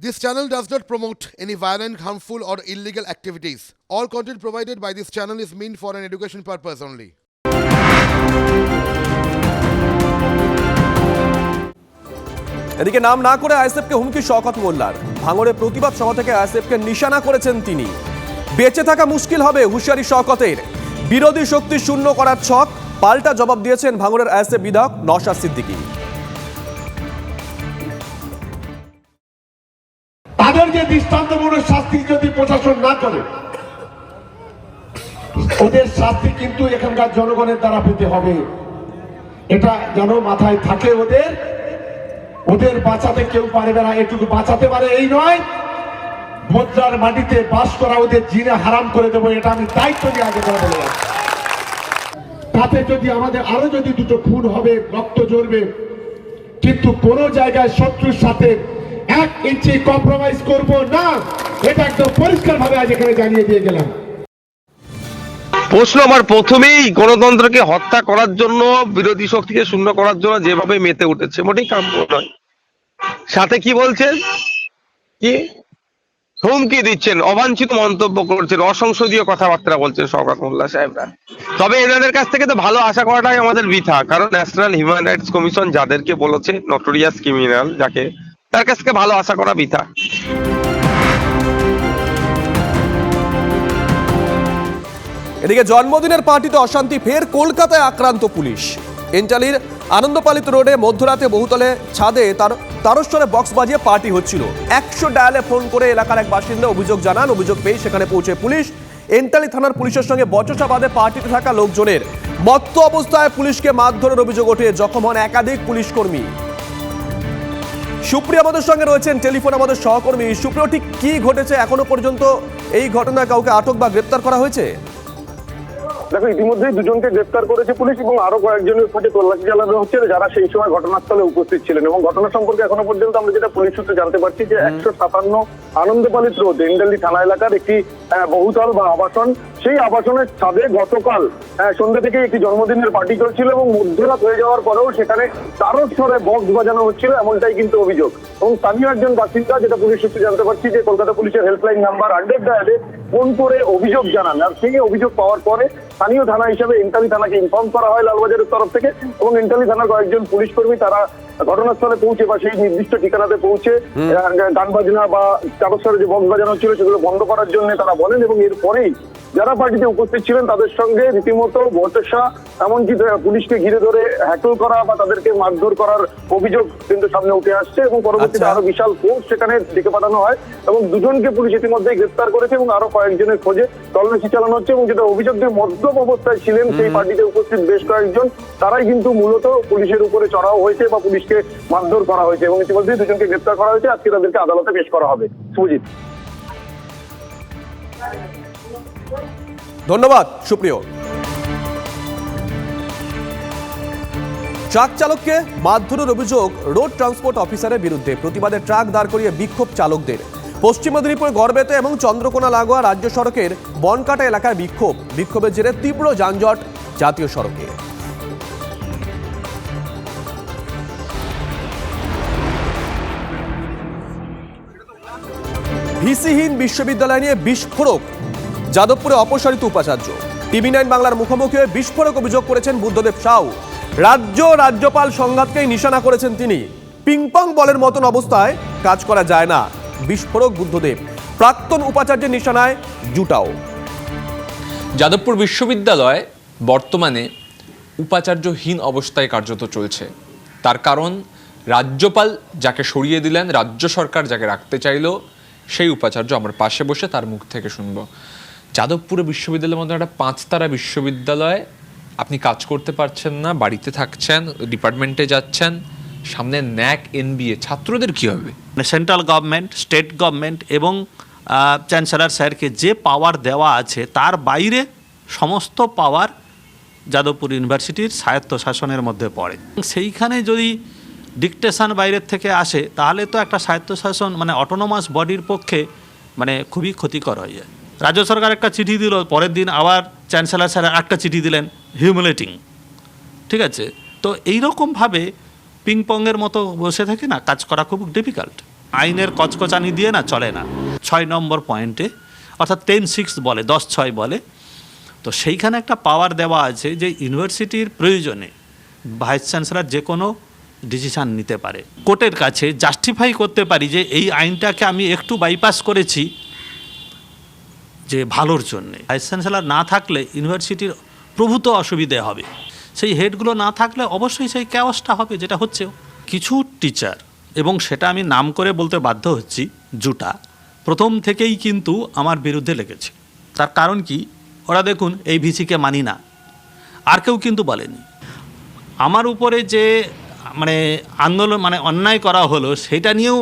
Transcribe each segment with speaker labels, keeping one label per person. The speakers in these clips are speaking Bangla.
Speaker 1: This channel does not promote any violent, harmful, or illegal activities. All content provided by this channel is meant for an education purpose only.
Speaker 2: এদিকে নাম না করে আইএসএফকে হুমকি শওকত মোল্লার ভাঙড়ে প্রতিবাদ সভা থেকে আইএসএফকে নিশানা করেছেন তিনি বেঁচে থাকা মুশকিল হবে হুঁশিয়ারি শওকতের বিরোধী শক্তি শূন্য করার ছক পাল্টা জবাব দিয়েছেন ভাঙড়ের আইএসএফ বিধায়ক নওশাদ সিদ্দিকী
Speaker 3: যে দৃষ্টান্তমূলক শাস্তি যদি প্রশাসন না করে, ওদের শাস্তি কিন্তু এখানকার জনগণের দ্বারা পেতে হবে। এটা যেন মাথায় থাকে ওদের। ওদের বাঁচাতে কেউ পারবে না, এটুকু বাঁচাতে পারে, এই নয়। মুদ্রার মাটিতে বাস করা ওদের জিনে হারাম করে দেবো, এটা আমি দায়িত্ব নিয়ে আগে করে বলে তাতে যদি আমাদের আরও যদি দুটো খুন হবে, রক্ত ঝরবে, কিন্তু কোন জায়গায় শত্রুর সাথে এক ইঞ্চি কম্প্রোমাইজ করব না। এটা একদম পরিষ্কার ভাবে আজ এখানে জানিয়ে দিয়ে গেলাম।
Speaker 4: প্রশ্ন আমার প্রথমেই, গণতন্ত্রকে হত্যা করার জন্য, বিরোধী শক্তিকে শূন্য করার জন্য যেভাবে মেতে উঠেছে, মোটেই কাম্য নয়। সাথে কি বলছেন? কি? হুমকি দিচ্ছেন, অবাঞ্ছিত মন্তব্য করছেন অসংসদীয় কথাবার্তা বলছেন শওকত মোল্লা সাহেবরা। তবে এনাদের কাছ থেকে তো ভালো আশা করাটাই আমাদের বৃথা, কারণ ন্যাশনাল হিউম্যান রাইটস কমিশন যাদেরকে বলেছে নটোরিয়াস ক্রিমিনাল যাকে তার কাছ থেকে ভালো আশা করা বৃথা।
Speaker 2: এদিকে জন্মদিনের পার্টিতে অশান্তি, ফের কলকাতায় আক্রান্ত পুলিশ। এন্টালির আনন্দপালিত রোডে মধ্যরাতে বহুতলে ছাদে তার তারস্বরে বক্স বাজিয়ে পার্টি হচ্ছিল। একশো ডায়ালে ফোন করে এলাকার এক বাসিন্দা অভিযোগ জানান, অভিযোগ পেয়ে সেখানে পৌঁছে পুলিশ এন্টালি থানার পুলিশের সঙ্গে বচসা বাদে পার্টিতে থাকা লোকজনের মত্ত অবস্থায় পুলিশকে মারধরের অভিযোগ ওঠে, জখম হন একাধিক পুলিশ কর্মী। সুপ্রিয় আমাদের সঙ্গে রয়েছেন টেলিফোন আমাদের সহকর্মী। সুপ্রিয় ঠিক কি ঘটেছে এখনও পর্যন্ত? এই ঘটনায় কাউকে আটক বা গ্রেপ্তার করা হয়েছে?
Speaker 5: দেখো ইতিমধ্যেই দুজনকে গ্রেপ্তার করেছে পুলিশ এবং আরও কয়েকজনের খোঁজে তল্লাশি চালানো হচ্ছে। যারা সেই সময় ঘটনাস্থলে উপস্থিত ছিলেন এবং ঘটনা সম্পর্কে এখনও পর্যন্ত আমরা যেটা পুলিশ সূত্রে জানতে পারছি যে একশো সাতান্ন আনন্দপালিত রোড এন্ডালি থানা এলাকার একটি আহ, বহুতল বা আবাসন সেই আবাসনের ছাদে গতকাল সন্ধ্যা থেকে একটি জন্মদিনের পার্টি চলছিল এবং মধ্যরাত হয়ে যাওয়ার পরেও সেখানে তারস্বরে বক্স বাজানো হচ্ছিল এমনটাই কিন্তু অভিযোগ। এবং স্থানীয় একজন বাসিন্দা যেটা পুলিশ সূত্রে জানতে পারছি যে কলকাতা পুলিশের হেল্পলাইন নাম্বার হান্ড্রেড ডায়ালে ফোন করে অভিযোগ জানান আর সেই অভিযোগ পাওয়ার পরে স্থানীয় থানা হিসেবে ইন্টালি থানাকে ইনফর্ম করা হয় লালবাজারের তরফ থেকে এবং ইন্টালি থানার কয়েকজন পুলিশ কর্মী তারা ঘটনাস্থলে পৌঁছে বা সেই নির্দিষ্ট ঠিকানাতে পৌঁছে গান বাজনা বা চারস্বরে যে বক্স বাজানো ছিল সেগুলো বন্ধ করার জন্য তারা বলেন এবং এরপরেই যারা পার্টিতে উপস্থিত ছিলেন তাদের সঙ্গে রীতিমতো বচসা এমনকি পুলিশকে ঘিরে ধরে হ্যাকল করা বা তাদেরকে মারধর করার অভিযোগ কিন্তু সামনে উঠে আসছে এবং পরবর্তীতে
Speaker 2: আচ্ছা।
Speaker 5: আরও বিশাল ফোর্স সেখানে ডেকে পাঠানো হয় এবং দুজনকে পুলিশ ইতিমধ্যে গ্রেফতার করেছে এবং আরও কয়েকজনের খোঁজে তল্লাশি চালানো হচ্ছে এবং যেটা অভিযোগ যে মদ্যপ অবস্থায় ছিলেন সেই পার্টিতে উপস্থিত বেশ কয়েকজন তারাই কিন্তু মূলত পুলিশের উপরে চড়াও হয়েছে বা পুলিশকে মারধর করা হয়েছে এবং ইতিমধ্যে দুজনকে গ্রেফতার করা হয়েছে। আজকে তাদেরকে আদালতে পেশ করা হবে। সুজিত
Speaker 2: ধন্যবাদ, সুপ্রিয়। ট্রাক চালককে মারধরের অভিযোগ রোড ট্রান্সপোর্ট অফিসারের বিরুদ্ধে। প্রতিবাদে ট্রাক দাঁড় করিয়ে বিক্ষোভ চালকদের। পশ্চিম মেদিনীপুর গড়বেতে এবং চন্দ্রকোনা লাগোয়া রাজ্য সড়কের বনকাটা এলাকায় বিক্ষোভ। বিক্ষোভের জেরে তীব্র যানজট জাতীয় সড়কে। ভিসিহীন বিশ্ববিদ্যালয় নিয়ে বিস্ফোরক। যাদবপুরে অপসারিত উপাচার্য। টিভি নাইন বাংলার মুখোমুখি হয়ে বিস্ফোরক অভিযোগ করেছেন বুদ্ধদেব সাউ। রাজ্য রাজ্যপাল সংঘাতকেই নিশানা করেছেন তিনি। পিংপং বলের মতন অবস্থায় কাজ করা যায় না। বিস্ফোরক বুদ্ধদেব। প্রাক্তন উপাচার্যের নিশানায় জুটাও।
Speaker 6: যাদবপুর বিশ্ববিদ্যালয় বর্তমানে উপাচার্যহীন অবস্থায় কার্যত চলছে। তার কারণ, রাজ্যপাল যাকে সরিয়ে দিলেন, রাজ্য সরকার যাকে রাখতে চাইলো সেই উপাচার্য আমার পাশে বসে তার মুখ থেকে শুনব। যাদবপুর বিশ্ববিদ্যালয়ের মধ্যে একটা পাঁচতারা বিশ্ববিদ্যালয়ে, আপনি কাজ করতে পারছেন না, বাড়িতে থাকছেন, ডিপার্টমেন্টে যাচ্ছেন, সামনে ন্যাক, এনবিএ, ছাত্রদের কী হবে?
Speaker 7: মানে সেন্ট্রাল গভর্নমেন্ট, স্টেট গভর্নমেন্ট এবং চ্যান্সেলর স্যারকে যে পাওয়ার দেওয়া আছে, তার বাইরে সমস্ত পাওয়ার যাদবপুর ইউনিভার্সিটির স্বায়ত্ত শাসনের মধ্যে পড়ে। সেইখানে যদি ডিকটেশন বাইরের থেকে আসে, তাহলে তো একটা স্বায়ত্তশাসন মানে অটোনোমাস বডির পক্ষে মানে খুবই ক্ষতিকর হয়ে। যায় রাজ্য সরকার একটা চিঠি দিল, পরের দিন আবার চ্যান্সেলার স্যার একটা চিঠি দিলেন হিউমিলেটিং ঠিক আছে? তো এইরকমভাবে পিংপংয়ের মতো বসে থেকে না, কাজ করা খুব ডিফিকাল্ট আইনের কচকচানি দিয়ে না চলে না। ছয় নম্বর পয়েন্টে অর্থাৎ টেন সিক্স বলে, দশ ছয় বলে, তো সেইখানে একটা পাওয়ার দেওয়া আছে যে ইউনিভার্সিটির প্রয়োজনে ভাইস চ্যান্সেলার যে কোনো ডিসিশান নিতে পারে। কোর্টের কাছে জাস্টিফাই করতে পারি যে এই আইনটাকে আমি একটু বাইপাস করেছি যে ভালোর জন্যে। ভাইস চ্যান্সেলার না থাকলে ইউনিভার্সিটির প্রভূত অসুবিধে হবে। সেই হেডগুলো না থাকলে অবশ্যই সেই ক্যাওসটা হবে, যেটা হচ্ছেও কিছু টিচার এবং সেটা আমি নাম করে বলতে বাধ্য হচ্ছি, জুটা, প্রথম থেকেই কিন্তু আমার বিরুদ্ধে লেগেছে। তার কারণ কি? ওরা দেখুন, এই ভিসিকে মানি না। আর কেউ কিন্তু বলেনি। আমার উপরে যে মানে আন্দোলন মানে অন্যায় করা হলো, সেটা নিয়েও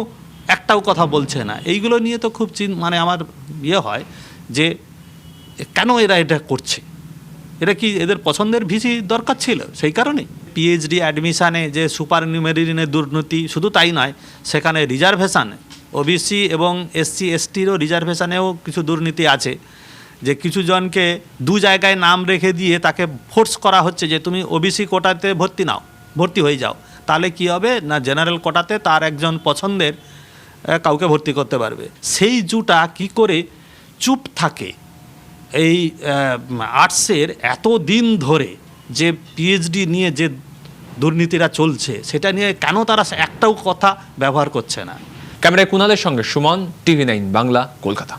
Speaker 7: একটাও কথা বলছে না। এইগুলো নিয়ে তো খুব চিন মানে আমার ইয়ে হয় যে, কেন এরা এটা করছে? এটা কি এদের পছন্দের ভিসি দরকার ছিল? সেই কারণে পিএইচডি অ্যাডমিশানে যে সুপার নিউমেরিনের দুর্নীতি শুধু তাই নয়, সেখানে রিজার্ভেশন ওবিসি এবং এসসি এসটিরও রিজার্ভেশনেও কিছু দুর্নীতি আছে, যে কিছু জনকে দু জায়গায় নাম রেখে দিয়ে তাকে ফোর্স করা হচ্ছে যে, তুমি ওবিসি কোটাতে ভর্তি নাও, ভর্তি হয়ে যাও। তাহলে কি হবে? না জেনারেল কোটাতে তার একজন পছন্দের কাউকে ভর্তি করতে পারবে। সেই জুটা কি করে চুপ থাকে? এই আর্টসের এত দিন ধরে যে পিএইচডি নিয়ে যে দুর্নীতিরা চলছে, সেটা নিয়ে কেন তারা একটাও কথা ব্যবহার করছে না?
Speaker 6: ক্যামেরায় কুনালের সঙ্গে সুমন, টিভি নাইন বাংলা, কলকাতা।